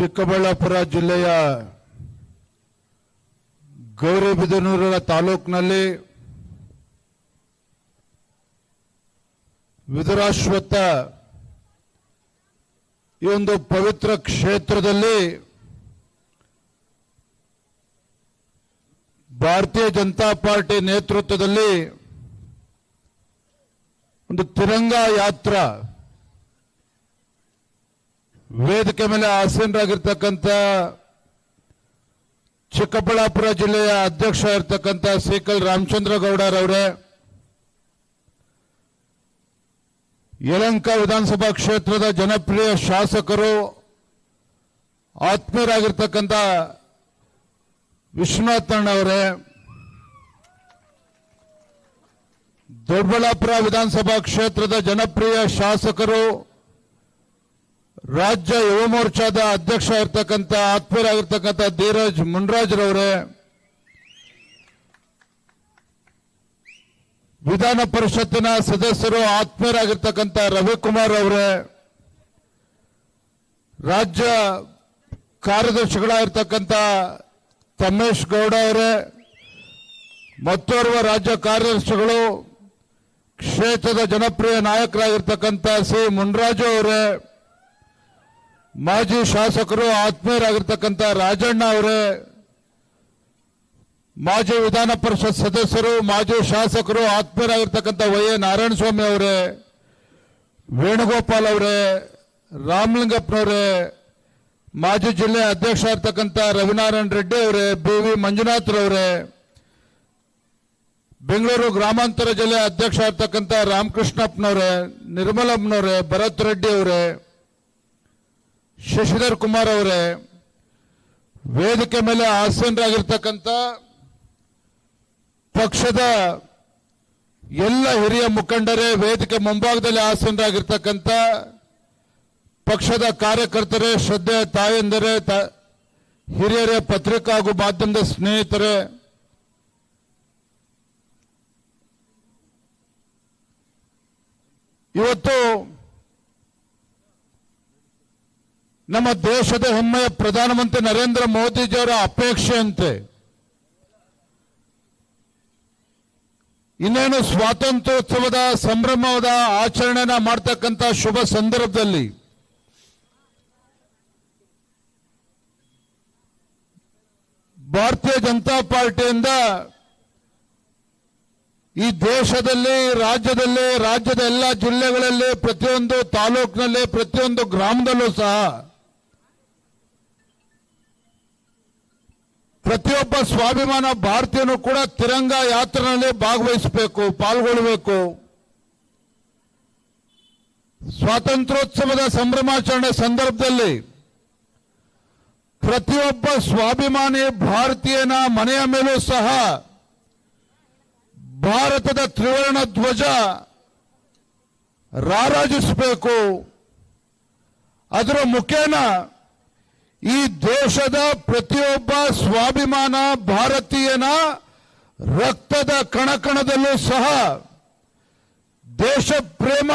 ಚಿಕ್ಕಬಳ್ಳಾಪುರ ಜಿಲ್ಲೆಯ ಗೌರಿಬಿದನೂರ ತಾಲೂಕಿನಲ್ಲಿ ವಿದುರಾಶ್ವತ್ಥ ಈ ಒಂದು ಪವಿತ್ರ ಕ್ಷೇತ್ರದಲ್ಲಿ ಭಾರತೀಯ ಜನತಾ ಪಾರ್ಟಿ ನೇತೃತ್ವದಲ್ಲಿ ಒಂದು ತಿರಂಗ ಯಾತ್ರಾ ವೇದಿಕೆ ಮೇಲೆ ಆಸೀನರಾಗಿರ್ತಕ್ಕಂಥ ಚಿಕ್ಕಬಳ್ಳಾಪುರ ಜಿಲ್ಲೆಯ ಅಧ್ಯಕ್ಷ ಇರ್ತಕ್ಕಂಥ ಸೀಕಲ್ ರಾಮಚಂದ್ರ ಗೌಡರವರೇ ಯಲಂಕ ವಿಧಾನಸಭಾ ಕ್ಷೇತ್ರದ ಜನಪ್ರಿಯ ಶಾಸಕರು, ಆತ್ಮೀಯರಾಗಿರ್ತಕ್ಕಂಥ ವಿಶ್ವನಾಥ್ ಅವರೇ, ದೊಡ್ಡಬಳ್ಳಾಪುರ ವಿಧಾನಸಭಾ ಕ್ಷೇತ್ರದ ಜನಪ್ರಿಯ ಶಾಸಕರು ರಾಜ್ಯ ಯುವ ಮೋರ್ಚಾದ ಅಧ್ಯಕ್ಷ ಇರ್ತಕ್ಕಂಥ ಆತ್ಮೀಯರಾಗಿರ್ತಕ್ಕಂಥ ಧೀರಜ್ ಮುನ್ರಾಜ್ರವರೇ, ವಿಧಾನ ಪರಿಷತ್ತಿನ ಸದಸ್ಯರು, ಆತ್ಮೀಯರಾಗಿರ್ತಕ್ಕಂಥ ರವಿಕುಮಾರ್ ಅವರೇ, ರಾಜ್ಯ ಕಾರ್ಯದರ್ಶಿಗಳಾಗಿರ್ತಕ್ಕಂಥ ತಮೇಶ್ ಗೌಡ ಅವರೇ, ಮತ್ತೋರ್ವ ರಾಜ್ಯ ಕಾರ್ಯದರ್ಶಿಗಳು, ಕ್ಷೇತ್ರದ ಜನಪ್ರಿಯ ನಾಯಕರಾಗಿರ್ತಕ್ಕಂಥ ಸಿ. ಮುನ್ರಾಜು ಅವರೇ ಮಾಜಿ ಶಾಸಕರು ಆತ್ಮೀಯರಾಗಿರ್ತಕ್ಕಂಥ ರಾಜಣ್ಣ ಅವರೇ, ಮಾಜಿ ವಿಧಾನ ಪರಿಷತ್ ಸದಸ್ಯರು, ಮಾಜಿ ಶಾಸಕರು ಆತ್ಮೀಯರಾಗಿರ್ತಕ್ಕಂಥ ವೈ ಎ ನಾರಾಯಣಸ್ವಾಮಿ ಅವರೇ, ವೇಣುಗೋಪಾಲ್ ಅವರೇ, ರಾಮಲಿಂಗಪ್ಪನವರೇ, ಮಾಜಿ ಜಿಲ್ಲೆ ಅಧ್ಯಕ್ಷ ಇರ್ತಕ್ಕಂಥ ರವಿನಾರಾಯಣ ರೆಡ್ಡಿ ಅವರೇ, ಬಿ ವಿ ಮಂಜುನಾಥ್ರವರೇ ಬೆಂಗಳೂರು ಗ್ರಾಮಾಂತರ ಜಿಲ್ಲೆ ಅಧ್ಯಕ್ಷ ಇರ್ತಕ್ಕಂಥ ರಾಮಕೃಷ್ಣಪ್ಪನವರೇ ನಿರ್ಮಲಪ್ಪನವರೇ ಭರತ್ ರೆಡ್ಡಿ ಅವರೇ ಶಶಿಧರ್ ಕುಮಾರ್ ಅವರೇ, ವೇದಿಕೆ ಮೇಲೆ ಆಸೀನರಾಗಿರ್ತಕ್ಕಂಥ ಪಕ್ಷದ ಎಲ್ಲ ಹಿರಿಯ ಮುಖಂಡರೇ ವೇದಿಕೆ ಮುಂಭಾಗದಲ್ಲಿ ಆಸೀನರಾಗಿರ್ತಕ್ಕಂಥ ಪಕ್ಷದ ಕಾರ್ಯಕರ್ತರೇ ಶ್ರದ್ಧೆ ತಾಯಂದರೇ, ತ- ಹಿರಿಯರೇ, ಪತ್ರಿಕಾ ಹಾಗೂ ಮಾಧ್ಯಮದ ಸ್ನೇಹಿತರೇ, ಇವತ್ತು ನಮ್ಮ ದೇಶದ ಹೆಮ್ಮೆಯ ಪ್ರಧಾನಮಂತ್ರಿ ನರೇಂದ್ರ ಮೋದಿಜಿಯವರ ಅಪೇಕ್ಷೆಯಂತೆ ಇನ್ನೇನು ಸ್ವಾತಂತ್ರ್ಯೋತ್ಸವದ ಸಂಭ್ರಮದ ಆಚರಣೆನ ಮಾಡ್ತಕ್ಕಂಥ ಶುಭ ಸಂದರ್ಭದಲ್ಲಿ ಭಾರತೀಯ ಜನತಾ ಪಾರ್ಟಿಯಿಂದ ಈ ದೇಶದಲ್ಲಿ, ರಾಜ್ಯದಲ್ಲಿ, ರಾಜ್ಯದ ಎಲ್ಲ ಜಿಲ್ಲೆಗಳಲ್ಲಿ ಪ್ರತಿಯೊಂದು ತಾಲೂಕಿನಲ್ಲಿ, ಪ್ರತಿಯೊಂದು ಗ್ರಾಮದಲ್ಲೂ ಸಹ ಪ್ರತಿಯೊಬ್ಬ ಸ್ವಾಭಿಮಾನ ಭಾರತೀಯನು ಕೂಡ ತಿರಂಗ ಯಾತ್ರೆಯಲ್ಲಿ ಭಾಗವಹಿಸಬೇಕು ಪಾಲ್ಗೊಳ್ಳಬೇಕು ಸ್ವಾತಂತ್ರ್ಯೋತ್ಸವದ ಸಂಭ್ರಮಾಚರಣೆ ಸಂದರ್ಭದಲ್ಲಿ ಪ್ರತಿಯೊಬ್ಬ ಸ್ವಾಭಿಮಾನಿ ಭಾರತೀಯನ ಮನೆಯ ಮೇಲೂ ಸಹ ಭಾರತದ ತ್ರಿವರ್ಣ ಧ್ವಜ ರಾರಾಜಿಸಬೇಕು. ಅದರ ಮುಖೇನ ಈ ದೇಶದ ಪ್ರತಿಯೊಬ್ಬ ಸ್ವಾಭಿಮಾನ ಭಾರತೀಯನ ರಕ್ತದ ಕಣಕಣದಲ್ಲೂ ಸಹ ದೇಶ ಪ್ರೇಮ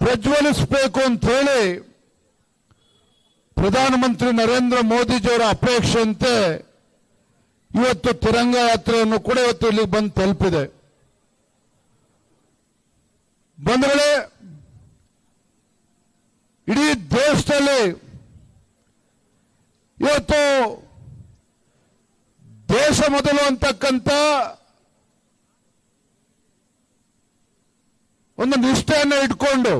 ಪ್ರಜ್ವಲಿಸಬೇಕು ಅಂತ ಹೇಳಿ ಪ್ರಧಾನಮಂತ್ರಿ ನರೇಂದ್ರ ಮೋದಿಜಿಯವರ ಅಪೇಕ್ಷೆಯಂತೆ ಇವತ್ತು ತಿರಂಗ ಯಾತ್ರೆಯನ್ನು ಕೂಡ ಇವತ್ತು ಇಲ್ಲಿಗೆ ಬಂದು ತಲುಪಿದೆ. ಬಂಧುಗಳೇ ಇಡೀ ದೇಶದಲ್ಲಿ ಇವತ್ತು ದೇಶ ಮೊದಲು ಅಂತಕ್ಕಂಥ ಒಂದು ನಿಷ್ಠೆಯನ್ನು ಇಟ್ಕೊಂಡು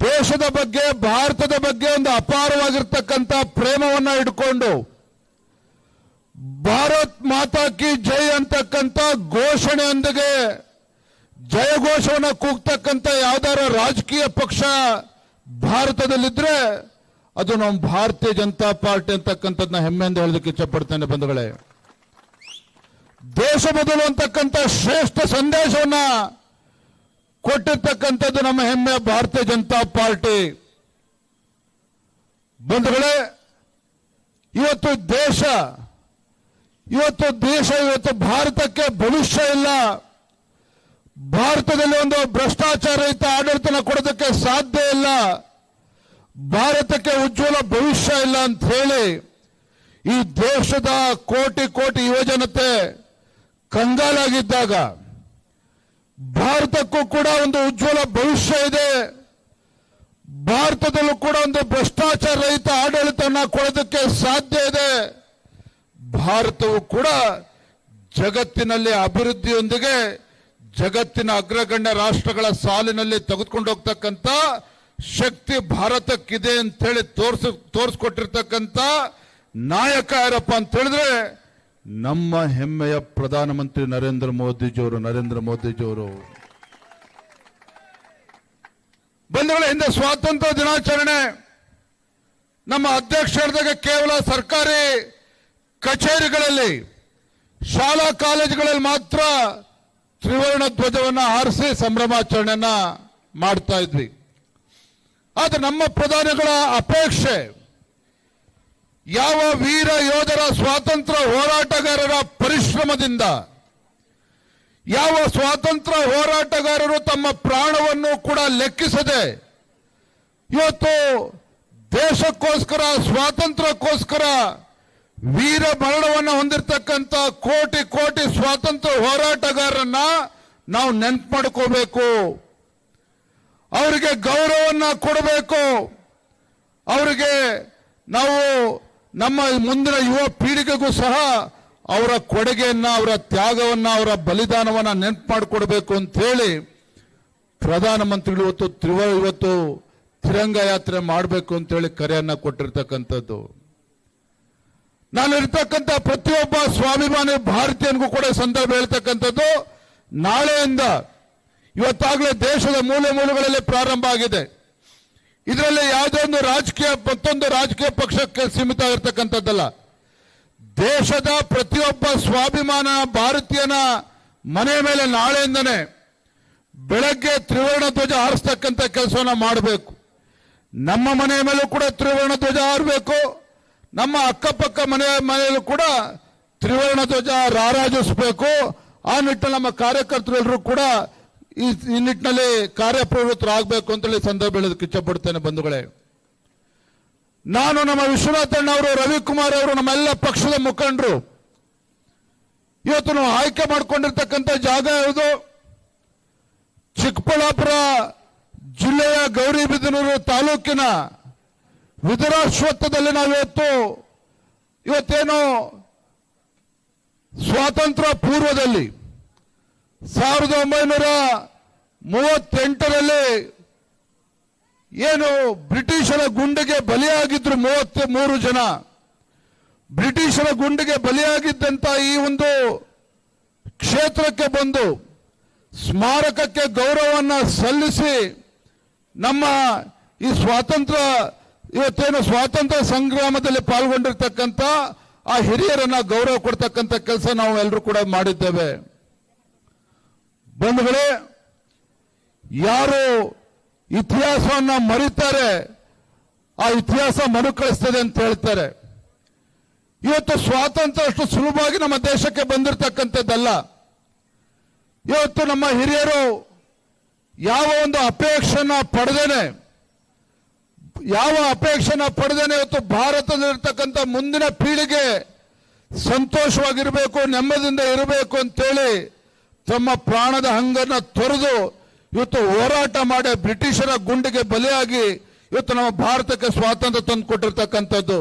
ದೇಶದ ಬಗ್ಗೆ, ಭಾರತದ ಬಗ್ಗೆ ಒಂದು ಅಪಾರವಾಗಿರ್ತಕ್ಕಂಥ ಪ್ರೇಮವನ್ನ ಇಟ್ಕೊಂಡು ಭಾರತ್ ಮಾತಾ ಕಿ ಜೈ ಅಂತಕ್ಕಂಥ ಘೋಷಣೆಯೊಂದಿಗೆ ಜಯಘೋಷವನ್ನ ಕೂಗ್ತಕ್ಕಂಥ ಯಾವ್ದಾರ ರಾಜಕೀಯ ಪಕ್ಷ ಭಾರತದಲ್ಲಿದ್ರೆ ಅದು ನಮ್ಮ ಭಾರತೀಯ ಜನತಾ ಪಾರ್ಟಿ ಅಂತಕ್ಕಂಥದ್ದನ್ನ ಹೆಮ್ಮೆಯಿಂದ ಹೇಳೋದಕ್ಕೆ ಇಚ್ಛಪಡ್ತೇನೆ ಬಂಧುಗಳೇ. ದೇಶ ಮೊದಲು ಅಂತಕ್ಕಂಥ ಶ್ರೇಷ್ಠ ಸಂದೇಶವನ್ನ ಕೊಟ್ಟಿರ್ತಕ್ಕಂಥದ್ದು ನಮ್ಮ ಹೆಮ್ಮೆಯ ಭಾರತೀಯ ಜನತಾ ಪಾರ್ಟಿ. ಬಂಧುಗಳೇ, ಇವತ್ತು ದೇಶ ಇವತ್ತು ದೇಶ, ಇವತ್ತು ಭಾರತಕ್ಕೆ ಭವಿಷ್ಯ ಇಲ್ಲ. ಭಾರತದಲ್ಲಿ ಒಂದು ಭ್ರಷ್ಟಾಚಾರ ರಹಿತ ಆಡಳಿತನ ಕೊಡೋದಕ್ಕೆ ಸಾಧ್ಯ ಇಲ್ಲ. ಭಾರತಕ್ಕೆ ಉಜ್ವಲ ಭವಿಷ್ಯ ಇಲ್ಲ ಅಂತ ಹೇಳಿ ಈ ದೇಶದ ಕೋಟಿ ಕೋಟಿ ಯುವಜನತೆ ಕಂಗಾಲಾಗಿದ್ದಾಗ ಭಾರತಕ್ಕೂ ಕೂಡ ಒಂದು ಉಜ್ವಲ ಭವಿಷ್ಯ ಇದೆ. ಭಾರತದಲ್ಲೂ ಕೂಡ ಒಂದು ಭ್ರಷ್ಟಾಚಾರ ರಹಿತ ಆಡಳಿತವನ್ನು ಕೊಡೋದಕ್ಕೆ ಸಾಧ್ಯ ಇದೆ. ಭಾರತವು ಕೂಡ ಜಗತ್ತಿನಲ್ಲಿ ಅಭಿವೃದ್ಧಿಯೊಂದಿಗೆ ಜಗತ್ತಿನ ಅಗ್ರಗಣ್ಯ ರಾಷ್ಟ್ರಗಳ ಸಾಲಿನಲ್ಲಿ ತೆಗೆದುಕೊಂಡು ಹೋಗ್ತಕ್ಕಂಥ ಶಕ್ತಿ ಭಾರತಕ್ಕಿದೆ ಅಂತೇಳಿ ತೋರ್ಸ, ತೋರಿಸ್ಕೊಟ್ಟಿರ್ತಕ್ಕಂಥ ನಾಯಕ ಯಾರಪ್ಪ ಅಂತ ಹೇಳಿದ್ರೆ ನಮ್ಮ ಹೆಮ್ಮೆಯ ಪ್ರಧಾನಮಂತ್ರಿ ನರೇಂದ್ರ ಮೋದಿಜಿಯವರು ನರೇಂದ್ರ ಮೋದಿಜಿಯವರು. ಬಂಧುಗಳ, ಹಿಂದೆ ಸ್ವಾತಂತ್ರ್ಯ ದಿನಾಚರಣೆ. ನಮ್ಮ ಅಧ್ಯಕ್ಷರದಾಗ ಕೇವಲ ಸರ್ಕಾರಿ ಕಚೇರಿಗಳಲ್ಲಿ, ಶಾಲಾ ಕಾಲೇಜುಗಳಲ್ಲಿ ಮಾತ್ರ ತ್ರಿವರ್ಣ ಧ್ವಜವನ್ನು ಹಾರಿಸಿ ಸಂಭ್ರಮಾಚರಣೆಯನ್ನ ಮಾಡ್ತಾ ಇದ್ವಿ. ಆದ್ರೆ ನಮ್ಮ ಪ್ರಧಾನಿಗಳ ಅಪೇಕ್ಷೆ, ಯಾವ ವೀರ ಯೋಧರ ಸ್ವಾತಂತ್ರ್ಯ ಹೋರಾಟಗಾರರ ಪರಿಶ್ರಮದಿಂದ, ಯಾವ ಸ್ವಾತಂತ್ರ್ಯ ಹೋರಾಟಗಾರರು ತಮ್ಮ ಪ್ರಾಣವನ್ನು ಕೂಡ ಲೆಕ್ಕಿಸದೆ, ಇವತ್ತು ದೇಶಕ್ಕೋಸ್ಕರ, ಸ್ವಾತಂತ್ರ್ಯಕ್ಕೋಸ್ಕರ ವೀರ ಮರಣವನ್ನು ಹೊಂದಿರತಕ್ಕಂಥ ಕೋಟಿ ಕೋಟಿ ಸ್ವಾತಂತ್ರ್ಯ ಹೋರಾಟಗಾರರನ್ನ ನಾವು ನೆನ್ಪು ಮಾಡ್ಕೋಬೇಕು. ಅವರಿಗೆ ಗೌರವವನ್ನು ಕೊಡಬೇಕು. ಅವರಿಗೆ ನಾವು ನಮ್ಮ ಮುಂದಿನ ಯುವ ಪೀಳಿಗೆಗೂ ಸಹ ಅವರ ಕೊಡುಗೆಯನ್ನ, ಅವರ ತ್ಯಾಗವನ್ನ, ಅವರ ಬಲಿದಾನವನ್ನ ನೆನಪು ಮಾಡಿಕೊಡ್ಬೇಕು ಅಂತ ಹೇಳಿ ಪ್ರಧಾನಮಂತ್ರಿಗಳು ಇವತ್ತು ತ್ರಿವ, ಇವತ್ತು ತಿರಂಗ ಯಾತ್ರೆ ಮಾಡಬೇಕು ಅಂತ ಹೇಳಿ ಕರೆಯನ್ನ ಕೊಟ್ಟಿರ್ತಕ್ಕಂಥದ್ದು. ನಾನು ಇರ್ತಕ್ಕಂಥ ಪ್ರತಿಯೊಬ್ಬ ಸ್ವಾಭಿಮಾನಿ ಭಾರತೀಯನಿಗೂ ಕೂಡ ಸಂದರ್ಭ ಹೇಳ್ತಕ್ಕಂಥದ್ದು, ನಾಳೆಯಿಂದ ಇವತ್ತಾಗಲೇ ದೇಶದ ಮೂಲೆ ಮೂಲೆಗಳಲ್ಲಿ ಪ್ರಾರಂಭ ಆಗಿದೆ. ಇದರಲ್ಲಿ ಯಾವುದೋ ಒಂದು ರಾಜಕೀಯ, ಮತ್ತೊಂದು ರಾಜಕೀಯ ಪಕ್ಷಕ್ಕೆ ಸೀಮಿತ ಆಗಿರ್ತಕ್ಕಂಥದ್ದಲ್ಲ ದೇಶದ ಪ್ರತಿಯೊಬ್ಬ ಸ್ವಾಭಿಮಾನ ಭಾರತೀಯನ ಮನೆ ಮೇಲೆ ನಾಳೆಯಿಂದನೇ ಬೆಳಗ್ಗೆ ತ್ರಿವರ್ಣ ಧ್ವಜ ಹಾರಿಸ್ತಕ್ಕಂಥ ಕೆಲಸವನ್ನು ಮಾಡಬೇಕು. ನಮ್ಮ ಮನೆಯ ಮೇಲೂ ಕೂಡ ತ್ರಿವರ್ಣ ಧ್ವಜ ಹಾರಬೇಕು. ನಮ್ಮ ಅಕ್ಕಪಕ್ಕ ಮನೆ ಮನೆಯಲ್ಲೂ ಕೂಡ ತ್ರಿವರ್ಣ ಧ್ವಜ ರಾರಾಜಿಸಬೇಕು. ಆ ನಿಟ್ಟಿನಲ್ಲಿ ನಮ್ಮ ಕಾರ್ಯಕರ್ತರೆಲ್ಲರೂ ಕೂಡ ಈ ಈ ನಿಟ್ಟಿನಲ್ಲಿ ಕಾರ್ಯಪ್ರವೃತ್ತರಾಗಬೇಕು ಅಂತೇಳಿ ಸಂದರ್ಭ ಹೇಳೋದಕ್ಕೆ ಇಚ್ಛಪಡ್ತೇನೆ ಬಂಧುಗಳೇ. ನಾನು ನಮ್ಮ ವಿಶ್ವನಾಥಣ್ಣ ಅವರು ರವಿಕುಮಾರ್ ಅವರು, ನಮ್ಮೆಲ್ಲ ಪಕ್ಷದ ಮುಖಂಡರು. ಇವತ್ತು ನಾವು ಆಯ್ಕೆ ಮಾಡಿಕೊಂಡಿರ್ತಕ್ಕಂಥ ಜಾಗ ಯಾವುದು? ಚಿಕ್ಕಬಳ್ಳಾಪುರ ಜಿಲ್ಲೆಯ ಗೌರಿಬಿದನೂರು ತಾಲೂಕಿನ ನಾವು ನಾವಿವತ್ತು ಇವತ್ತೇನು ಸ್ವಾತಂತ್ರ್ಯ ಪೂರ್ವದಲ್ಲಿ ಸಾವಿರದ ಒಂಬೈನೂರ ಮೂವತ್ತೆಂಟರಲ್ಲಿ ಏನು ಬ್ರಿಟಿಷರ ಗುಂಡಿಗೆ ಬಲಿಯಾಗಿದ್ರು ಮೂವತ್ತ ಮೂರು ಜನ. ಬ್ರಿಟಿಷರ ಗುಂಡಿಗೆ ಬಲಿಯಾಗಿದ್ದಂತ ಈ ಒಂದು ಕ್ಷೇತ್ರಕ್ಕೆ ಬಂದು ಸ್ಮಾರಕಕ್ಕೆ ಗೌರವವನ್ನು ಸಲ್ಲಿಸಿ ನಮ್ಮ ಈ ಸ್ವಾತಂತ್ರ್ಯ, ಇವತ್ತೇನು ಸ್ವಾತಂತ್ರ್ಯ ಸಂಗ್ರಾಮದಲ್ಲಿ ಪಾಲ್ಗೊಂಡಿರ್ತಕ್ಕಂಥ ಆ ಹಿರಿಯರನ್ನ ಗೌರವ ಕೊಡ್ತಕ್ಕಂಥ ಕೆಲಸ ನಾವು ಎಲ್ಲರೂ ಕೂಡ ಮಾಡಿದ್ದೇವೆ. ಬಂಧುಗಳೇ, ಯಾರು ಇತಿಹಾಸವನ್ನ ಮರೀತಾರೆ, ಆ ಇತಿಹಾಸ ಮರುಕಳಿಸ್ತದೆ ಅಂತ ಹೇಳ್ತಾರೆ. ಇವತ್ತು ಸ್ವಾತಂತ್ರ್ಯ ಅಷ್ಟು ಸುಲಭವಾಗಿ ನಮ್ಮ ದೇಶಕ್ಕೆ ಬಂದಿರತಕ್ಕಂಥದ್ದಲ್ಲ. ಇವತ್ತು ನಮ್ಮ ಹಿರಿಯರು ಯಾವ ಒಂದು ಅಪೇಕ್ಷೆನ ಪಡೆದೇನೆ, ಯಾವ ಅಪೇಕ್ಷೆನ ಪಡೆದೇನೆ ಇವತ್ತು ಭಾರತದಲ್ಲಿರ್ತಕ್ಕಂಥ ಮುಂದಿನ ಪೀಳಿಗೆ ಸಂತೋಷವಾಗಿರಬೇಕು ನೆಮ್ಮದಿಯಿಂದ ಇರಬೇಕು ಅಂತೇಳಿ ತಮ್ಮ ಪ್ರಾಣದ ಹಂಗನ್ನ ತೊರೆದು ಇವತ್ತು ಹೋರಾಟ ಮಾಡಿ ಬ್ರಿಟಿಷರ ಗುಂಡಿಗೆ ಬಲಿಯಾಗಿ ಇವತ್ತು ನಮ್ಮ ಭಾರತಕ್ಕೆ ಸ್ವಾತಂತ್ರ್ಯ ತಂದು ಕೊಟ್ಟಿರ್ತಕ್ಕಂಥದ್ದು